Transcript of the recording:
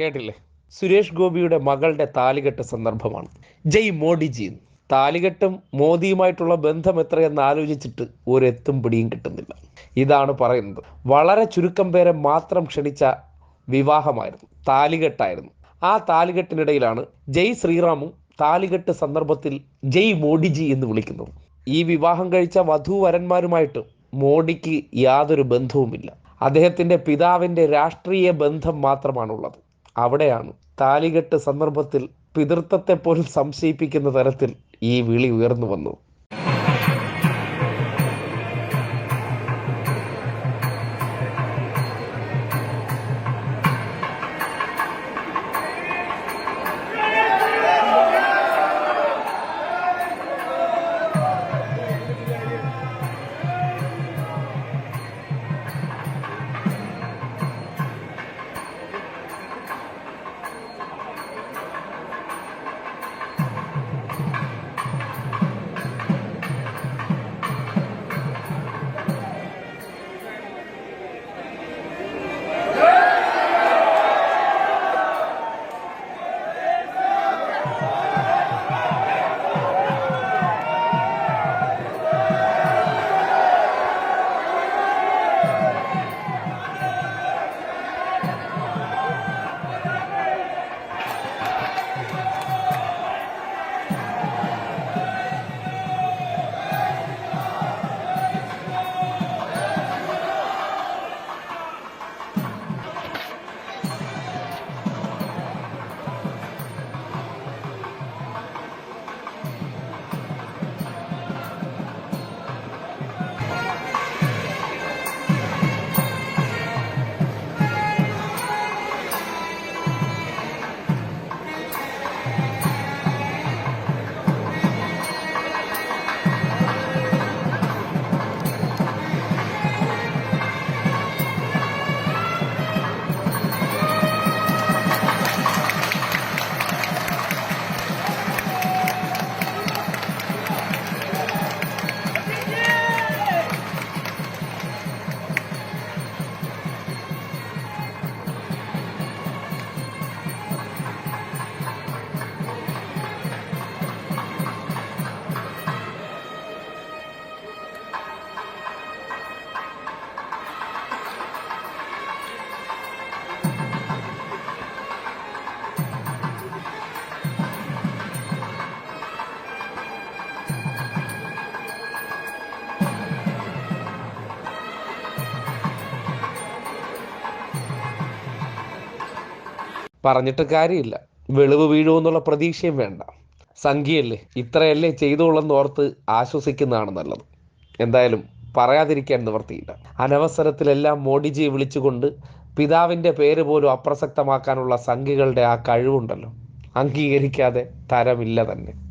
കേട്ടില്ലേ സുരേഷ് ഗോപിയുടെ മകളുടെ താലികെട്ട് സന്ദർഭമാണ്. ജയ് മോഡിജി. താലികെട്ടും മോദിയുമായിട്ടുള്ള ബന്ധം എത്രയെന്ന് ആലോചിച്ചിട്ട് ഒരെത്തും പിടിയും കിട്ടുന്നില്ല. ഇതാണ് പറയുന്നത്. വളരെ ചുരുക്കം പേരെ മാത്രം ക്ഷണിച്ച വിവാഹമായിരുന്നു. താലികെട്ടായിരുന്നു. ആ താലികെട്ടിനിടയിലാണ് ജയ് ശ്രീറാമും താലികെട്ട് സന്ദർഭത്തിൽ ജയ് മോഡിജി എന്ന് വിളിക്കുന്നത്. ഈ വിവാഹം കഴിച്ച വധൂവരന്മാരുമായിട്ട് മോഡിക്ക് യാതൊരു ബന്ധവുമില്ല. അദ്ദേഹത്തിന്റെ പിതാവിന്റെ രാഷ്ട്രീയ ബന്ധം മാത്രമാണുള്ളത്. അവിടെയാണ്. താലികെട്ട് സന്ദർഭത്തിൽ പിതൃത്വത്തെ പോലും സംശയിപ്പിക്കുന്ന തരത്തിൽ ഈ വിളി ഉയർന്നു വന്നു. പറഞ്ഞിട്ട് കാര്യമില്ല. വെളിവ് വീഴുമെന്നുള്ള പ്രതീക്ഷയും വേണ്ട. സംഖ്യയല്ലേ? ഇത്രയല്ലേ ചെയ്തോളെന്ന് ഓർത്ത് ആശ്വസിക്കുന്നതാണ് നല്ലത്. എന്തായാലും പറയാതിരിക്കാൻ നിവർത്തിയില്ല അനവസരത്തിലെല്ലാം മോഡിജിയെ വിളിച്ചുകൊണ്ട് പിതാവിന്റെ പേര് പോലും അപ്രസക്തമാക്കാനുള്ള സംഖ്യകളുടെ ആ കഴിവുണ്ടല്ലോ. അംഗീകരിക്കാതെ തരമില്ല തന്നെ.